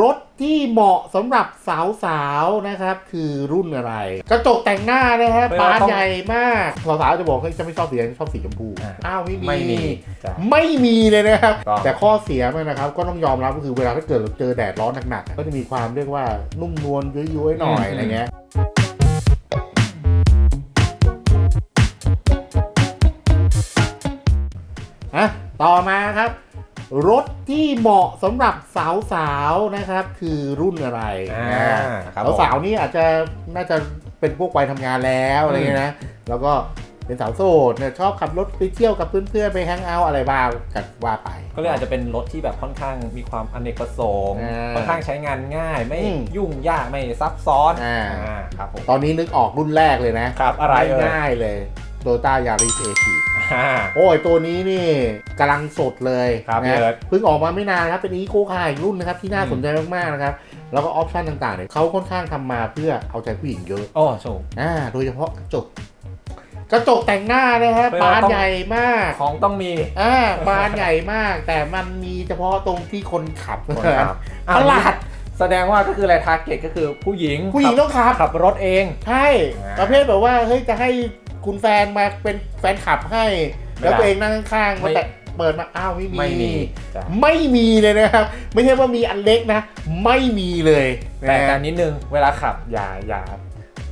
รถที่เหมาะสำหรับสาวๆนะครับ คือรุ่นอะไร กระจกแต่งหน้านะครับเวลาบานต้องใหญ่มากสาวๆจะบอกเฮ้ยจะไม่ชอบสีแดงชอบสีชมพูอ่าอ้าวไม่มี ไม่มีจ้ะไม่มีเลยนะครับก็แต่ข้อเสียมันนะครับ ก็ต้องยอมรับก็คือเวลาถ้าเกิดเราเจอแดดร้อนหนักๆก็จะมีความเรียกว่านุ่มนวลย้อยๆหน่อยอืมอะไรเงี้ย อะต่อมาครับ รถที่เหมาะสำหรับสาวๆนะครับคือรุ่นอะไรอ่านะครับสาวๆนี่อาจจะน่าจะเป็นพวกวัยทำงานแล้วอะไรเงี้ยนะแล้วก็เป็นสาวโสดเนี่ยชอบขับรถไปเที่ยวกับเพื่อนๆไปแฮงเอาท์อะไรบ้างกันว่าไป ก็เลยอาจจะเป็นรถที่แบบค่อนข้างมีความอเนกประสงค์อ่าค่อนข้างใช้งานง่ายไม่อืมยุ่งยากไม่ซับซ้อนอ่าอ่าครับผม ตอนนี้นึกออกรุ่นแรกเลยนะครับอะไรเอ่ย ง่ายๆเลยโตต้ายาริสเอทีอ่า โอ้ยตัวนี้นี่กำลังสดเลยครับนะพี่เอิร์ธเพิ่งออกมาไม่นานครับ เป็นอีโคคาร์อีกรุ่นนะครับ ที่น่าอืมสนใจมากๆนะครับ แล้วก็ออปชันต่างๆเนี่ยเขาค่อนข้างทำมาเพื่อเอาใจผู้หญิงเยอะโอ้โช อ่าโดยเฉพาะกระจก กระจกแต่งหน้านะครับเวลาบานต้อง ใหญ่มากของต้องมีอ่าบานใหญ่มาก แต่มันมีเฉพาะตรงที่คนขับคนขับประหลาดแสดงว่าก็คืออะไรทาร์เก็ตก็คือผู้หญิงผู้หญิงต้องขับ ขับรถเอง ใช่ อ่า ประเภทแบบว่า เฮ้ย จะให้ คุณแฟนมาเป็นแฟนขับให้ไม่ได้แล้วตัวเองนั่งข้างๆไม่มาแต่เปิดมาอ้าวไม่มี ไม่มีจ้ะไม่มีเลยนะครับ ไม่ใช่ว่ามีอันเล็กนะ ไม่มีเลยแต่นะแต่นิดนึงเวลาขับอย่าอย่า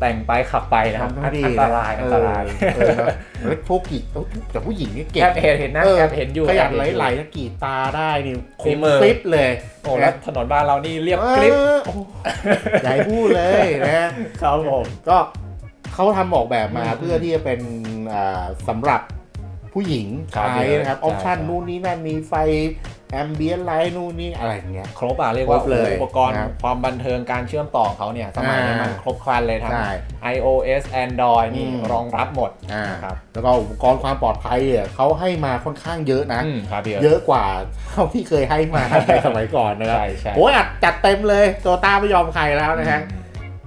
แต่งไปขับไปนะครับทำอัไม่นดีอันตรายอันตรายเออเออนะแล้วพวกกรีดแต่ผู้หญิงนี่เก่ง แอบเห็นเห็นนะเออ แอบเห็นอยู่ขยันแอบเนอยู่ไหลๆนะกรีดตาได้นี่คฝีมมือ คลิปเลยโอ้แล้วถนนบ้านเรานี่เรียบเอกริบอโอ้ใหญ่พูดเลยนะ ครับผม ก็ เขาทำออกแบบมาอืมเพื่อที่จะเป็นอ่าสำหรับผู้หญิงครับใช้นะครับใช่ออปชันใช่นู่นนี่นั่นมีไฟ แอมเบียนไลท์นู่นนี่อะไรอย่างเงี้ย ครบอะเรียกว่าครบเลยอุปกรณ์นะครับความบันเทิงการเชื่อมต่อของเขาเนี่ยสมัยนี้อ่ามั มันครบครันเลยทั้ง ใช่ iOS Android นี่อืม รองรับหมด อ่านะครับ แล้วก็อุปกรณ์ความปลอดภัยเนี่ยเขาให้มาค่อนข้างเยอะนะ อืมครับพี่เยอะกว่าเท่าที่เคยให้มา ในสมัยก่อนนะครับใช่ใช่โอ้ยอัดจัดเต็มเลยโตต้าไม่ยอมใครแล้วนะฮะอืม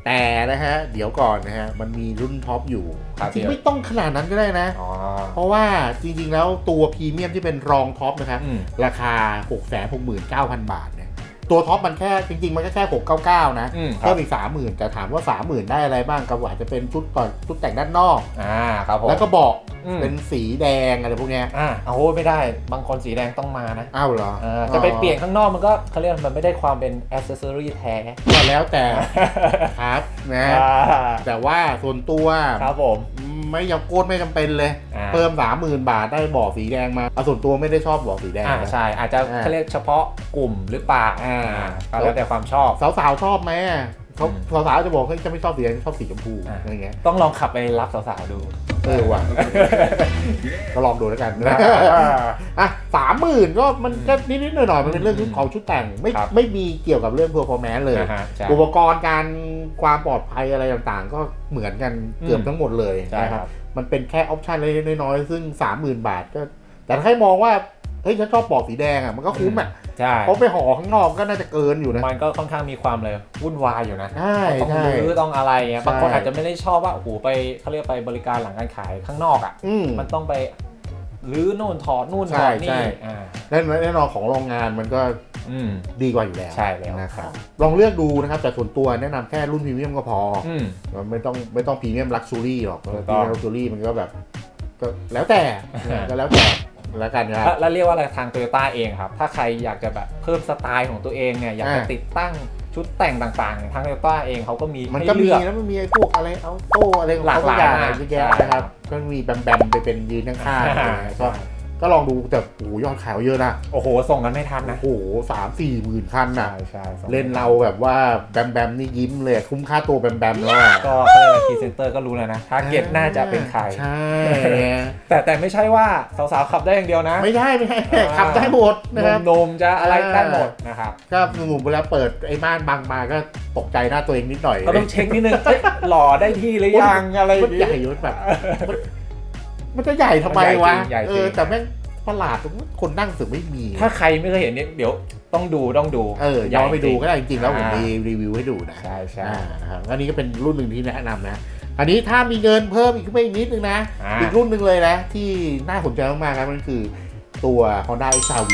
แต่นะฮะ เดี๋ยวก่อนนะฮะ มันมีรุ่นท็อปอยู่ครับที่พี่ไม่ต้องขนาดนั้นก็ได้นะอ๋อเพราะว่าจริงๆแล้วตัวพรีเมียมที่เป็นรองท็อปนะครับอืมราคา 6 6 9 0 0 0 บาทเนี่ยตัวท็อปมันแค่จริง ๆ มันก็แค่ 699 นะอืมครัเพิ่บมอีก 30,000 แต่ถามว่า 30,000 ได้อะไรบ้างก็อาจจะเป็นชุดก่อนชุดแต่งด้านนอกอ่าครับผมแล้วก็เบาะ อืม เป็นสีแดงอะไรพวกเนี้ยอ่าโอ้โหไม่ได้บางคนสีแดงต้องมานะอ้าวเหรอเออจะไปเปลี่ยนข้างนอกมันก็เขาเรียกมันไม่ได้ความเป็นอ c เซสซอรี่แท้ ก็แล้วแต่ ครับนะอ่าแต่ว่าส่วนตัวครับผม ไม่ยำโกนไม่จำเป็นเลย อ่า เพิ่ม30,000บาทได้เบาะสีแดงมาเอาส่วนตัวไม่ได้ชอบเบาะสีแดงอ่านะ ใช่อาจจะอ่าเขาเรียกเฉพาะกลุ่มหรือเปล่าอ่า ก็แล้วแต่ความชอบ สาวๆชอบไหมอะเขาอืมสาวๆจะบอกเฮ้ยจะไม่ชอบสีแดงชอบสีชมพูอ่า อะไรเงี้ยต้องลองขับไปรับสาวๆดู เออว่ะก็ลองดูแล้วกันนะอะสามหมื่นก็มันก็นิดๆหน่อยๆมันเป็นเรื่องของชุดแต่งไม่ครับ ไม่มีเกี่ยวกับเรื่อง performance เลย นะฮะใช่ อุปกรณ์การความปลอดภัยอะไรต่างๆ ก็เหมือนกันเกือบอืม ทั้งหมดเลยใช่นะคครัรับ บ มันเป็นแค่ออปชันเล็กๆน้อยๆซึ่ง 30,000 บาทก็ แต่ถ้าให้มองว่า เฮ้ยฉันชอบปลอกสีแดงอะมันก็คุ้มอะใช่เพราะไปห่อข้างนอกก็น่าจะเกินอยู่นะ มันก็ค่อนข้างมีความเลยวุ่นวายอยู่นะใช่ต้องใช่รื้อต้องอะไรเงี้ยใช่บางคนอาจจะไม่ได้ชอบว่าโอ้โหไปเขาเรียกไปบริการหลังการขายข้างนอกอะอืมมันต้องไปรื้อนู่นถอดนู่นใช่ถอดใช่นี่อ่าแน่นอนของโรงงานมันก็อืมดีกว่าอยู่แล้วใช่แล้วนะครับลองเลือกดูนะครับแต่ส่วนตัวแนะนำแค่รุ่นพรีเมียมก็พออืมมันไม่ต้องไม่ต้องพรีเมียมลักชูรี่หรอกพถูรีกต้องเมียมลักชูรี่มันก็แบบก็แล้วแต่ก็แล้วแต่ แล้วกันครับแล้วแล้วเรียกว่าอะไรทางโตโยต้าเองครับ ถ้าใครอยากจะแบบเพิ่มสไตล์ของตัวเองเนี่ยอยากจะอ่าติดตั้งชุดแต่งต่างๆ ทางโตโยต้าเองเขาก็มีมันให้ก็มีเลือกแล้วมันมีไอ้พวกอะไรเอาโต้อะไรของหลากเขาหลายอย่างมากเยอะแยะใช่นะครับก็มีแบมแบมไปเป็นยืนข้างๆอะไรเงี้ยก็ ก็ลองดูแต่โอ้โหยอดขายเยอะนะโอ้โห ส่งกันไม่ทันนะ โอ้โหสามสี่หมื่นคันน่ะใช่ส่งเล่นเราแบบว่าแบมแบมนี่ยิ้มเลยคุ้มค่าตัวแบมแบมแล้วอะก็เขาเรียกว่าพรีเซนเตอร์ก็รู้แล้วนะทาร์เก็ตน่าจะเป็นใคร ใช่แต่แต่ไม่ใช่ว่าสาวๆขับได้อย่างเดียวนะ ไม่ได้ไม่ได้อ่าขับได้หมดนะครับหนมๆจะอะไรอ่าได้หมดนะครับก็หนุ่มๆเวลาเปิดไอ้ม่านบังมาก็ตกใจหน้าตัวเองนิดหน่อยก็ต้องเช็คนิดนึงเอ้ยหล่อได้ที่หรือยังอะไรอมันย่างใหญ่งี้มันแบบ มันมันจะใหญ่ทำไมวะมันใหญ่จริงใหญ่จริง เออแต่แม่งประหลาดตรงที่คนนั่งรู้สึกไม่มี ถ้าใครไม่เคยเห็นเนี่ยเดี๋ยวต้องดูต้องดูเออย้อนไปดูก็ได้จริงๆแล้วผมอ่ามีรีวิวให้ดูนะ ใช่ใช่ อ่านะครับอันนี้ก็เป็นรุ่นหนึ่งที่แนะนำนะ อันนี้ถ้ามีเงินเพิ่มอีกขึ้นไปอีกนิดนึงนะ อ่า อีกรุ่นหนึ่งเลยนะ ที่น่าสนใจมากๆครับมันคือตัว Honda XR-V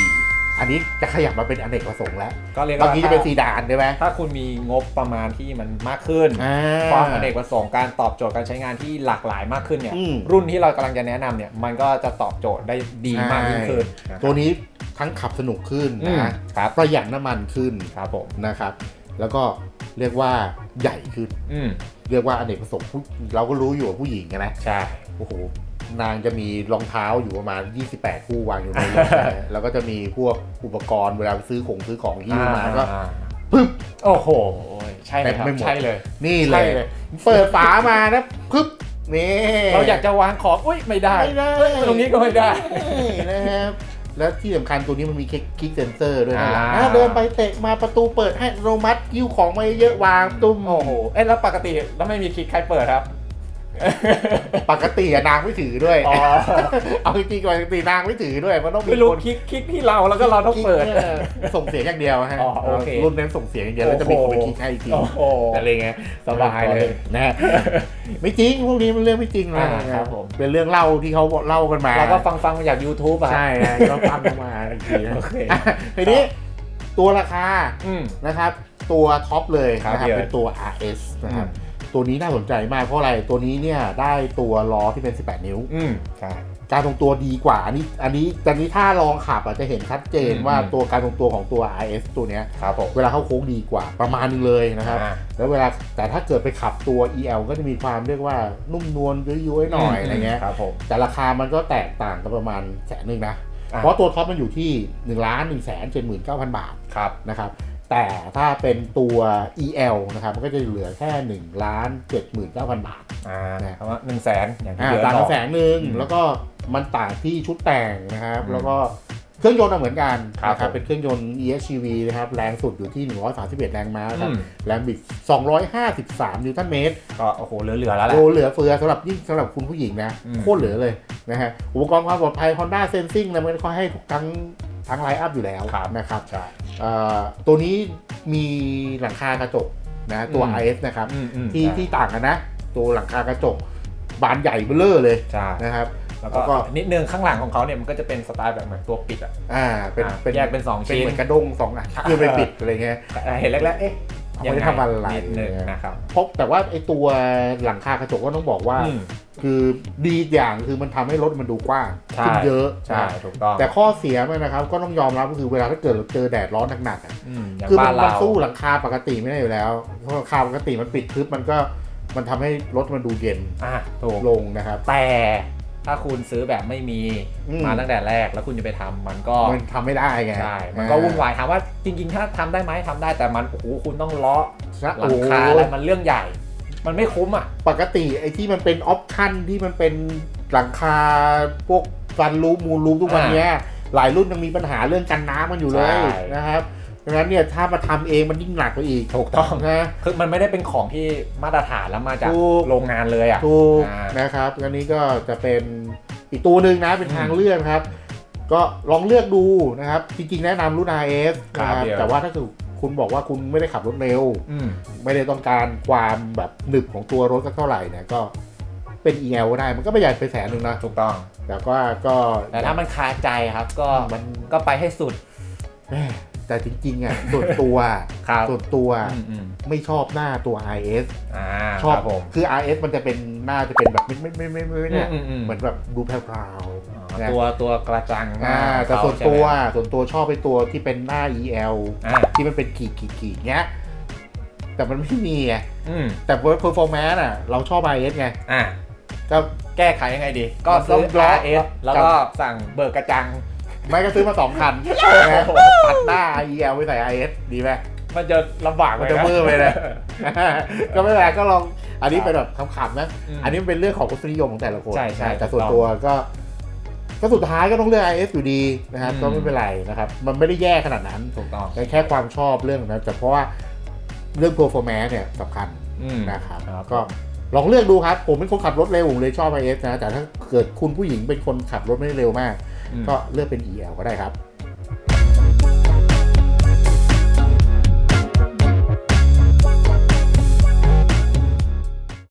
อันนี้จะขยับมาเป็นอเนกประสงค์แล้วก็เรียกเมื่อว่ากี้จะเป็นซีดานใช่ไหมถ้าคุณมีงบประมาณที่มันมากขึ้นอ่าความอเนกประสงค์การตอบโจทย์การใช้งานที่หลากหลายมากขึ้นเนี่ยอืมรุ่นที่เรากำลังจะแนะนำเนี่ยมันก็จะตอบโจทย์ได้ดีมากยิ่งขึ้นนะครับตัวนี้ทั้งขับสนุกขึ้นอืมนะครับประหยัดน้ำมันขึ้นครับผมนะครับ แล้วก็เรียกว่าใหญ่ขึ้นอืมเรียกว่าอเนกประสงค์ผู้เราก็รู้อยู่ว่าผู้หญิงอะนะใช่โอ้โห นางจะมีรองเท้าอยู่ประมาณ 28 คู่วางอยู่ในรถนะแล้วก็จะมีพวกอุปกรณ์เวลาซื้อของซื้อของที่มาก็อ่าปึ๊บโอ้โห ใช่เลยครับเต็มไม่หมดใช่เลย นี่เลใช่ยเลยเปิดฝามานะปึ๊บนี่เราอยากจะวางของอุ้ยไม่ได้ไม่ได้ตรงนี้ก็ไม่ได้นะครับแล้วที่สำคัญตัวนี้มันมีคลิกเซนเซอร์ด้วยนะอ่าอ่าเดินไปเตะมาประตูเปิดให้อัตโนมัติยิ้วของมาเยอะวางตุ้มโอ้โหเอ๊ะแล้วปกติแล้วไม่มีคลิกใครเปิดครับ ปกติอะนางไม่ถือด้วย อ๋อ เอาจริงๆก่อนปกตินางไม่ถือด้วยมันต้องมีไม่รู้คนคลิกคลิกที่เราแล้วก็เราต้องเปิด ออส่งเสียงอย่างเดียวฮะอ๋อโอเครุ่นเน้นส่งเสียงอย่างเดียวแล้วจะมีคนไปคลิกให้อีกที โอ้โห อะไรเงี้ยสบายเลยนะฮะไม่จริงพวกนี้มันเรื่องไม่จริงนะอ่าครับผม เป็นเรื่องเล่าที่เขาเล่ากันมาเราก็ฟังฟังมาจาก YouTube อะ ใช่ฮะก็ฟังกันมาอีกทีนะโอเค อะทีนี้ตัวราคาอืม นะครับ ตัวท็อปเลยครับนะครับพี่เอิญเป็นตัว RS นะครับอืม ตัวนี้น่าสนใจมากเพราะอะไรตัวนี้เนี่ยได้ตัวล้อที่เป็น 18 นิ้ว อืมใช่ การทรงตัวดีกว่า อันนี้ อันนี้ตอนนี้ถ้าลองขับอาจจะเห็นชัดเจนอืมว่าอืม ตัวการทรงตัวของตัว RS ตัวเนี้ย ครับผม เวลาเข้าโค้งดีกว่าประมาณนึงเลยนะครับ อ่าแล้วเวลาแต่ถ้าเกิดไปขับตัว EL ก็จะมีความเรียกว่านุ่มนวลยุ้ยๆหน่อยอะไรเงี้ยครับผม แต่ราคามันก็แตกต่างกันประมาณแสนหนึ่งนะ อะเพราะตัวท็อปมันอยู่ที่1ล้าน1แสน79,000 บาทครับ นะครับ แต่ถ้าเป็นตัว EL นะครับมันก็จะเหลือแค่1ล้าน79,000บาทอ่านะคำว่าหนึ่งแสนอย่างที่อ่าเดือนต่างบกัอนกแสนหนึ่งอืมแล้วก็มันต่างที่ชุดแต่งนะครับอืมแล้วก็เครื่องยนต์อะเหมือนกันครับนะครับผมเป็นเครื่องยนต์ EHEV นะครับแรงสุดอยู่ที่ 131 แรงม้าครับอืมแรงบิด 253 นิวตันเมตร ก็โอ้โหเหลือๆแล้วแหละโอ้เหลือเฟือสำหรับยิ่งสำหรับคุณผู้หญิงนะอืมโคตรเหลือเลยนะฮะอุปกรณ์ความปลอดภัย Honda Sensing นะมันก็ให้ทุกทั้ง ทั้งไลน์อัพอยู่แล้วครับนะครับใช่เอ่อตัวนี้มีหลังคากระจกนะตัวอืม IS นะครับอืมอืมที่ใช่ที่ต่างกันนะ ตัวหลังคากระจกบานใหญ่เบ้อเร่อเลยใช่นะครับแล้วแล้วก็ก็นิดนึงข้างหลังของเขาเนี่ยมันก็จะเป็นสไตล์แบบเหมือนตัวปิดอะอ่าเป็นอ่าเป็นแยกเป็นสองเป็นชิ้นเหมือนกระด้งสองอันคือไปปิดอะไรเงี้ยแต่เห็นแรกๆเอ๊ะ เอาไว้ทำอะไรนิดนึงนะครับเพราะแต่ว่าไอตัวหลังคากระจกก็ต้องบอกว่าอืมคือดีอย่างคือมันทำให้รถมันดูกว้างใช่ขึ้นเยอะใช่นะถูกต้องแต่ข้อเสียมันนะครับ ก็ต้องยอมรับก็คือเวลาถ้าเกิดเราเจอแดดร้อนหนักๆอะอืมอย่างคือมับ้านนมันเราสู้หลังคาปกติไม่ได้อยู่แล้วเพราะหลังคาปกติมันปิดทึบมันก็มันทำให้รถมันดูเย็นอะถูกลงนะครับแต่ ถ้าคุณซื้อแบบไม่มีอืม มาตั้งแต่แรกแล้วคุณจะไปทำมันก็มันทำไม่ได้ไงใช่มันก็วุ่นวายถามว่าจริงๆ ถ้าทำได้ไหมทำได้แต่มันโอ้โหคุณต้องเลาะอ่าหลังคาโอ้อะไรมันเรื่องใหญ่ มันไม่คุ้มอะ ปกติไอ้ที่มันเป็นออปชั่นที่มันเป็นหลังคาพวกฟันรูปมูลรูปทุกวันเนี้ยหลายรุ่นยังมีปัญหาเรื่องกันน้ำมันอยู่เลยใช่ นะครับ ดังนั้นเนี่ยถ้ามาทำเองมันยิ่งหนักไปอีกถูกต้องนะคือมันไม่ได้เป็นของที่มาตรฐานแล้วมาจากถูกโรงงานเลยอะถูกอ่านะครับอันนี้ก็จะเป็นอีกตัวหนึ่งนะเป็นอืมทางเลือกครับ ก็ลองเลือกดูนะครับ จริงๆแนะนำรุ่น RS ครับนะครับเดี๋ยวแต่ว่าถ้าเกิดคุณบอกว่าคุณไม่ได้ขับรถเร็วอืมไม่ได้ต้องการความแบบหนึบของตัวรถสักเท่าไหร่เนี่ยก็เป็น EL ก็ได้มันก็ประหยัดไปแสนหนึ่งนะถูกต้องแต่ก็ก็แต่ถ้ามันคาใจครับ ก็มันก็ไปให้สุด แหม่แต่จริงๆอะส่วนตัวครับส่วนตัวอืมอืมไม่ชอบหน้าตัว RS อ่าชอบครับผมคือ RS มันจะเป็นหน้าจะเป็นแบบไม่ไม่ไม่ไม่ไม่เนี่ยอืมอืมเหมือนแบบดูแพรวอ๋อๆนะตัวตัวกระจังหน้าอ่าแต่เขาส่วนใช่ไหมตัวส่วนตัวชอบไปตัวที่เป็นหน้า EL อ่าที่มันเป็นขีดขีดขีดเงี้ยแต่มันไม่มีไงอืมแต่ performance อะเราชอบ RS ไงอ่าก็แก้ไขยังไงดี ก็ซื้อต้องบล็อก RS แล้วก็สั่งเบิกกระจัง ไม่ก็ซื้อมาสองคันนะตัดหน้า EL ไปใส่ RS ดีไหมมันจะลำบากมันจะมืดไปเลยก็ไม่เป็นไรก็ลองอันนี้ครับเป็นแบบขำๆนะอืมอันนี้มันเป็นเรื่องของรสนิยมของแต่ละคนใช่ใช่นะแต่ส่วนถูกต้องตัวก็ก็สุดท้ายก็ต้องเลือก IS อยู่ดีนะครับอืมก็ไม่เป็นไรนะครับ มันไม่ได้แย่ขนาดนั้นถูกต้องแค่ความชอบเรื่องนั้นแต่เพราะว่าเรื่อง performance เนี่ยสำคัญอืมนะครับครับก็ลองเลือกดูครับ ผมเป็นคนขับรถเร็วผมเลยชอบ IS นะแต่ถ้าเกิดคุณผู้หญิงเป็นคนขับรถไม่เร็วมากอืม ก็เลือกเป็น EL ก็ได้ครับ